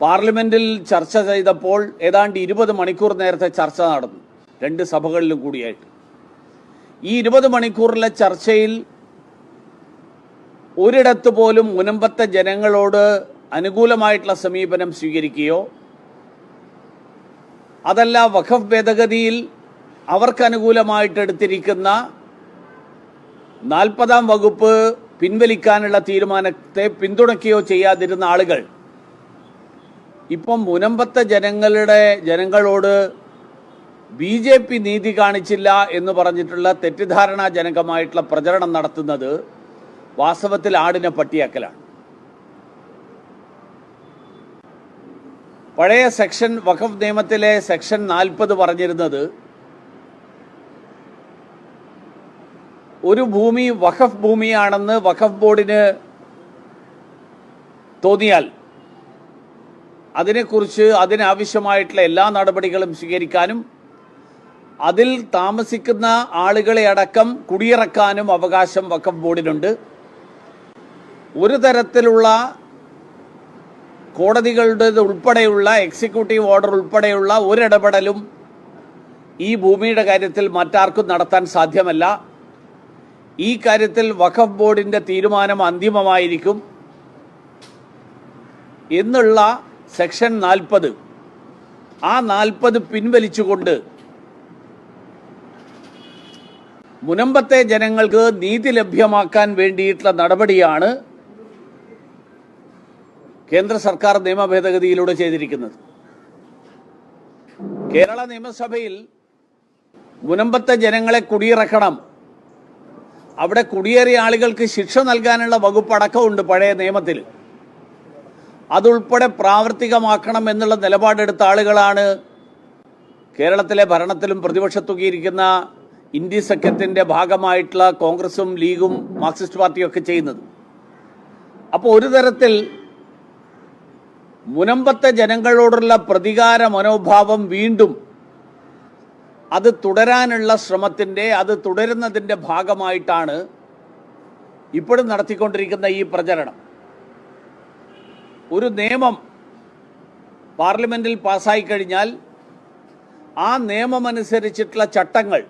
പാർലമെന്റിൽ ചർച്ച ചെയ്തപ്പോൾ ഏതാണ്ട് ഇരുപത് മണിക്കൂർ നേരത്തെ ചർച്ച നടന്നു. രണ്ട് സഭകളിലും കൂടിയായിട്ട്. ഈ ഇരുപത് മണിക്കൂറിലെ ചർച്ചയിൽ ഒരിടത്ത് പോലും മുനമ്പത്തെ ജനങ്ങളോട് അനുകൂലമായിട്ടുള്ള സമീപനം സ്വീകരിക്കുകയോ അതല്ല വഖഫ് ഭേദഗതിയിൽ അവർക്കനുകൂലമായിട്ട് എടുത്തിരിക്കുന്ന നാൽപ്പതാം വകുപ്പ് പിൻവലിക്കാനുള്ള തീരുമാനത്തെ പിന്തുണയ്ക്കുകയോ ചെയ്യാതിരുന്ന ആളുകൾ ഇപ്പം മുനമ്പത്തെ ജനങ്ങളുടെ ജനങ്ങളോട് ബി ജെ പി നീതി കാണിച്ചില്ല എന്ന് പറഞ്ഞിട്ടുള്ള തെറ്റിദ്ധാരണാജനകമായിട്ടുള്ള പ്രചരണം നടത്തുന്നത് വാസ്തവത്തിൽ ആടിനെ പട്ടിയാക്കലാണ്. പഴയ സെക്ഷൻ വഖഫ് നിയമത്തിലെ സെക്ഷൻ നാൽപ്പത് പറഞ്ഞിരുന്നത് ഒരു ഭൂമി വഖഫ് ഭൂമിയാണെന്ന് വഖഫ് ബോർഡിന് തോന്നിയാൽ അതിനെക്കുറിച്ച് അതിനാവശ്യമായിട്ടുള്ള എല്ലാ നടപടികളും സ്വീകരിക്കാനും അതിൽ താമസിക്കുന്ന ആളുകളെ അടക്കം കുടിയിറക്കാനും അവകാശം വക്കം ബോർഡിനുണ്ട്. ഒരു തരത്തിലുള്ള കോടതികളുടെ ഉൾപ്പെടെയുള്ള എക്സിക്യൂട്ടീവ് ഓർഡർ ഉൾപ്പെടെയുള്ള ഒരിടപെടലും ഈ ഭൂമിയുടെ കാര്യത്തിൽ മറ്റാർക്കും നടത്താൻ സാധ്യമല്ല. ഈ കാര്യത്തിൽ വഖഫ് ബോർഡിന്റെ തീരുമാനം അന്തിമമായിരിക്കും. എന്നുള്ള സെക്ഷൻ നാൽപ്പത്. ആ നാൽപ്പത് പിൻവലിച്ചുകൊണ്ട് മുനമ്പത്തെ ജനങ്ങൾക്ക് നീതി ലഭ്യമാക്കാൻ വേണ്ടിയിട്ടുള്ള നടപടിയാണ് കേന്ദ്ര സർക്കാർ നിയമ ഭേദഗതിയിലൂടെ ചെയ്തിരിക്കുന്നത്. കേരള നിയമസഭയിൽ മുനമ്പത്തെ ജനങ്ങളെ കുടിയിറക്കണം. അവിടെ കുടിയേറിയ ആളുകൾക്ക് ശിക്ഷ നൽകാനുള്ള വകുപ്പടക്കമുണ്ട് പഴയ നിയമത്തിൽ. അതുൾപ്പെടെ പ്രാവർത്തികമാക്കണം എന്നുള്ള നിലപാടെടുത്ത ആളുകളാണ് കേരളത്തിലെ ഭരണത്തിലും പ്രതിപക്ഷത്തുകയിരിക്കുന്ന ഇന്ത്യ സഖ്യത്തിന്റെ ഭാഗമായിട്ടുള്ള കോൺഗ്രസും ലീഗും മാർക്സിസ്റ്റ് പാർട്ടിയും ഒക്കെ ചെയ്യുന്നത്. അപ്പോൾ ഒരു തരത്തിൽ മുനമ്പത്തെ ജനങ്ങളോടുള്ള പ്രതികാര മനോഭാവം വീണ്ടും അത് തുടരാനുള്ള ശ്രമത്തിന്റെ അത് തുടരുന്നതിന്റെ ഭാഗമായിട്ടാണ് ഇപ്പോഴും നടത്തിക്കൊണ്ടിരിക്കുന്ന ഈ പ്രചരണം. ഒരു നിയമം പാർലമെന്റിൽ പാസ്സായി കഴിഞ്ഞാൽ ആ നിയമമനുസരിച്ചിട്ടുള്ള ചട്ടങ്ങൾ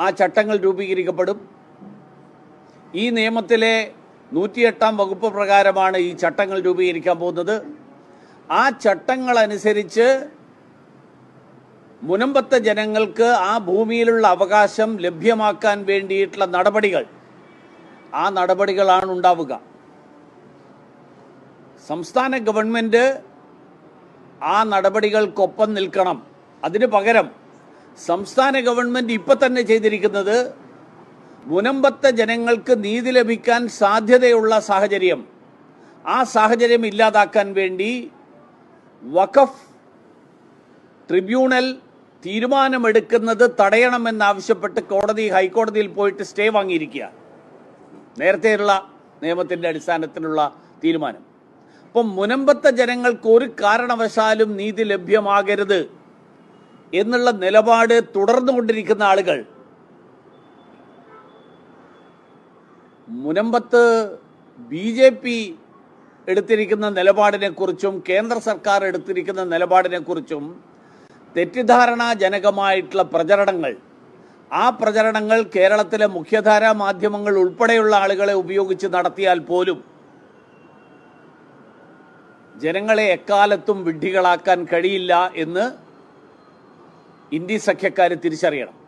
ആ ചട്ടങ്ങൾ രൂപീകരിക്കപ്പെടും. ഈ നിയമത്തിലെ നൂറ്റിയെട്ടാം വകുപ്പ് പ്രകാരമാണ് ഈ ചട്ടങ്ങൾ രൂപീകരിക്കാൻ പോകുന്നത്. ആ ചട്ടങ്ങളനുസരിച്ച് മുനമ്പത്തെ ജനങ്ങൾക്ക് ആ ഭൂമിയിലുള്ള അവകാശം ലഭ്യമാക്കാൻ വേണ്ടിയിട്ടുള്ള നടപടികൾ ആ നടപടികളാണ് ഉണ്ടാവുക. സംസ്ഥാന ഗവൺമെന്റ് ആ നടപടികൾക്കൊപ്പം നിൽക്കണം. അതിന് പകരം സംസ്ഥാന ഗവൺമെന്റ് ഇപ്പം തന്നെ ചെയ്തിരിക്കുന്നത് മുനമ്പത്തെ ജനങ്ങൾക്ക് നീതി ലഭിക്കാൻ സാധ്യതയുള്ള സാഹചര്യം. ആ സാഹചര്യം ഇല്ലാതാക്കാൻ വേണ്ടി വഖഫ് ട്രിബ്യൂണൽ തീരുമാനമെടുക്കുന്നത് തടയണമെന്നാവശ്യപ്പെട്ട് കോടതി ഹൈക്കോടതിയിൽ പോയിട്ട് സ്റ്റേ വാങ്ങിയിരിക്കുക നേരത്തെയുള്ള നിയമത്തിന്റെ അടിസ്ഥാനത്തിലുള്ള തീരുമാനം. അപ്പം മുനമ്പത്തെ ജനങ്ങൾക്ക് ഒരു കാരണവശാലും നീതി ലഭ്യമാകരുത് എന്നുള്ള നിലപാട് തുടർന്നുകൊണ്ടിരിക്കുന്ന ആളുകൾ. മുനമ്പത്ത് ബി ജെ പി എടുത്തിരിക്കുന്ന നിലപാടിനെക്കുറിച്ചും കേന്ദ്ര സർക്കാർ എടുത്തിരിക്കുന്ന നിലപാടിനെക്കുറിച്ചും തെറ്റിദ്ധാരണാജനകമായിട്ടുള്ള പ്രചരണങ്ങൾ. ആ പ്രചരണങ്ങൾ കേരളത്തിലെ മുഖ്യധാരാ മാധ്യമങ്ങൾ ഉൾപ്പെടെയുള്ള ആളുകളെ ഉപയോഗിച്ച് നടത്തിയാൽ പോലും ജനങ്ങളെ എക്കാലത്തും വിഡ്ഢികളാക്കാൻ കഴിയില്ല എന്ന് ഇന്ത്യ സഖ്യക്കാർ തിരിച്ചറിയണം.